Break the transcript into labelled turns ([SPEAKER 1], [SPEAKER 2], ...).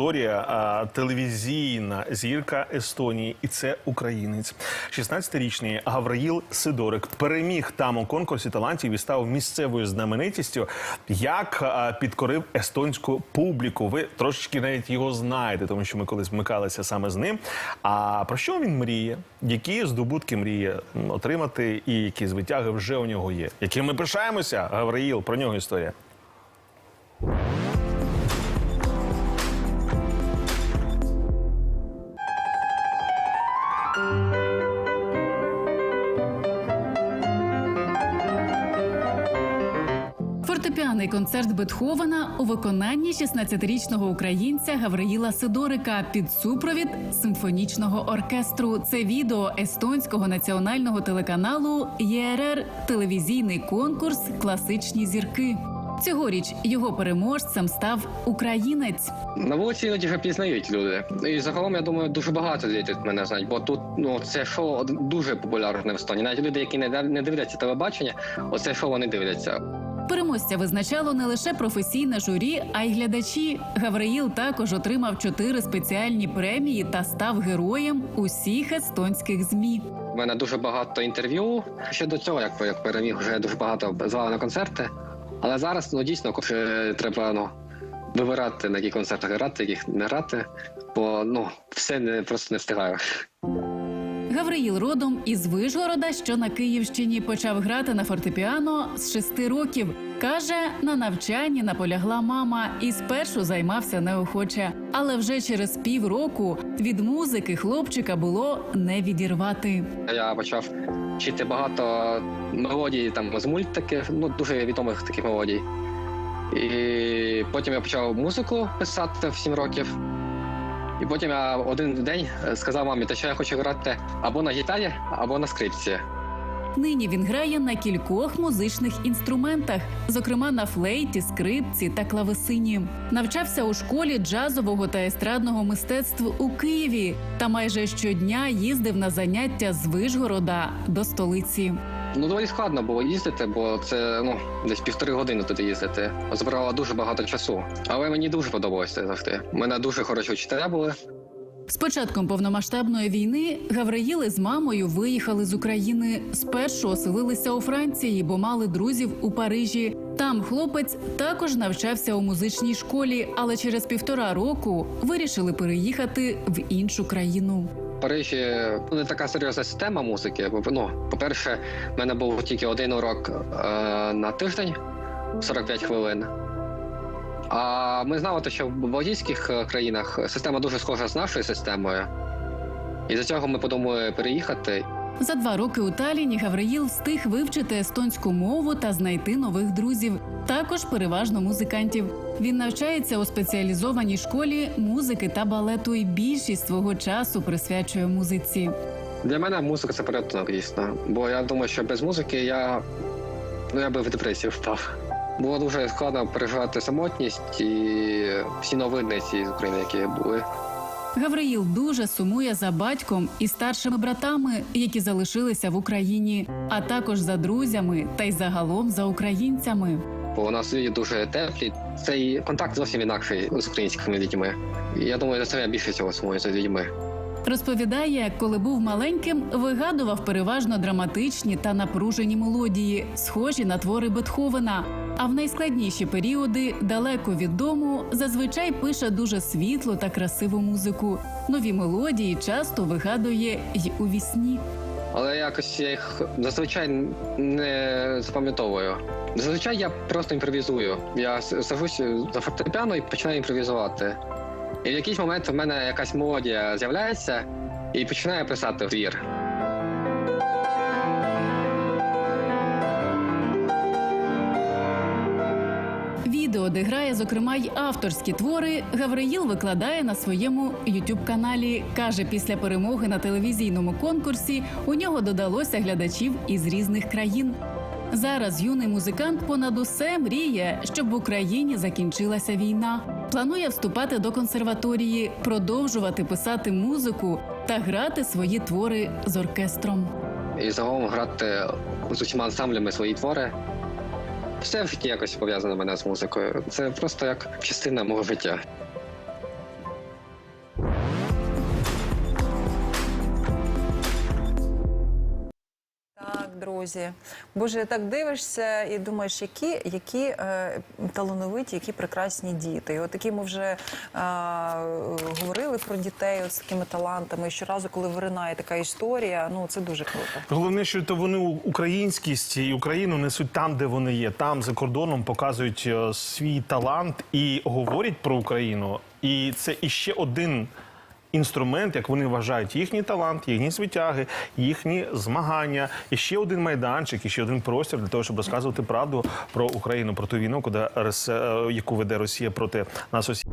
[SPEAKER 1] Історія телевізійна зірка Естонії, і це українець. 16-річний Гавраїл Сидорик переміг там у конкурсі талантів і став місцевою знаменитістю. Як підкорив естонську публіку. Ви трошечки навіть його знаєте, тому що ми колись вмикалися саме з ним. А про що він мріє? Які здобутки мріє отримати, і які звитяги вже у нього є? Яким ми пишаємося? Гавраїл, про нього історія.
[SPEAKER 2] Концерт Бетховена у виконанні 16-річного українця Гавриїла Сидорика під супровід симфонічного оркестру. Це відео естонського національного телеканалу ЄРР телевізійний конкурс Класичні зірки. Цьогоріч його переможцем став українець.
[SPEAKER 3] На вулиці іноді вже пізнають люди. І загалом, я думаю, дуже багато людей мене знають, бо тут ну це шоу дуже популярне в Естонії. Навіть люди, які не дивляться телебачення, оце шоу вони дивляться.
[SPEAKER 2] Переможця визначало не лише професійне журі, а й глядачі. Гавриїл також отримав чотири спеціальні премії та став героєм усіх естонських змі.
[SPEAKER 3] У мене дуже багато інтерв'ю. Ще до цього, як, як переміг, вже дуже багато звали на концерти. Але зараз ну дійсно треба ну, вибирати на які концертах грати, яких не грати, бо ну все не просто не встигаю.
[SPEAKER 2] Гавриїл родом із Вижгорода, що на Київщині, почав грати на фортепіано з шести років. Каже, на навчанні наполягла мама і спершу займався неохоче. Але вже через півроку від музики хлопчика було не відірвати.
[SPEAKER 3] Я почав вчити багато мелодій там з мультиків, ну дуже відомих таких мелодій. І потім я почав музику писати в 7 років. І потім я один день сказав мамі, та що я хочу грати або на гітарі, або на скрипці.
[SPEAKER 2] Нині він грає на кількох музичних інструментах, зокрема на флейті, скрипці та клавесині. Навчався у школі джазового та естрадного мистецтв у Києві та майже щодня їздив на заняття з Вишгорода до столиці.
[SPEAKER 3] Ну, доволі складно було їздити, бо це ну десь півтори години туди їздити. Збирало дуже багато часу. Але мені дуже подобалося завжди. У мене дуже хороші вчителя були.
[SPEAKER 2] З початком повномасштабної війни Гавриїли з мамою виїхали з України. Спершу оселилися у Франції, бо мали друзів у Парижі. Там хлопець також навчався у музичній школі, але через півтора року вирішили переїхати в іншу країну.
[SPEAKER 3] Парижі не така серйозна система музики. Бо, Ну, по-перше, в мене був тільки один урок е, на тиждень 45 хвилин. А ми знали, що в балтійських е, країнах система дуже схожа з нашою системою. І за цього ми подумали переїхати.
[SPEAKER 2] За два роки у Таліні Гавриїл встиг вивчити естонську мову та знайти нових друзів, також переважно музикантів. Він навчається у спеціалізованій школі музики та балету, і більшість свого часу присвячує музиці.
[SPEAKER 3] Для мене музика це порятунок, дійсно. Бо я думаю, що без музики я, ну, я би в депресію впав. Було дуже складно переживати самотність і всі новини ці з України, які були.
[SPEAKER 2] Гавриїл дуже сумує за батьком і старшими братами, які залишилися в Україні, а також за друзями та й загалом за українцями.
[SPEAKER 3] Бо у нас люди дуже теплі. Цей контакт зовсім інакший з українськими людьми. Я думаю, за це більше цього сумую за людьми.
[SPEAKER 2] Розповідає, коли був маленьким, вигадував переважно драматичні та напружені мелодії, схожі на твори Бетховена. А в найскладніші періоди, далеко від дому, зазвичай пише дуже світлу та красиву музику. Нові мелодії часто вигадує й у вісні.
[SPEAKER 3] Але якось я їх зазвичай не запам'ятовую. Зазвичай я просто імпровізую. Я сажусь за фортепіано і починаю імпровізувати. І в якийсь момент в мене якась мелодія з'являється і починаю писати твір.
[SPEAKER 2] Відео, де грає, зокрема, й авторські твори, Гавриїл викладає на своєму youtube каналі. Каже, після перемоги на телевізійному конкурсі у нього додалося глядачів із різних країн. Зараз юний музикант понад усе мріє, щоб в Україні закінчилася війна. Планує вступати до консерваторії, продовжувати писати музику та грати свої твори з оркестром.
[SPEAKER 3] І загалом грати з усіма ансамблями свої твори. Все в житті якось пов'язане мене з музикою. Це просто як частина мого життя.
[SPEAKER 4] Друзі. Боже, так дивишся і думаєш, які, які е, талановиті, які прекрасні діти. І от такі ми вже е, говорили про дітей от з такими талантами. І щоразу, коли виринає така історія, ну це дуже круто.
[SPEAKER 1] Головне, що то вони українськість і Україну несуть там, де вони є. Там за кордоном показують е, свій талант і говорять про Україну. І це іще один. Інструмент, як вони вважають, їхній талант, їхні звитяги, їхні змагання, і ще один майданчик, і ще один простір для того, щоб розказувати правду про Україну, про ту війну, куди е, яку веде Росія проти нас.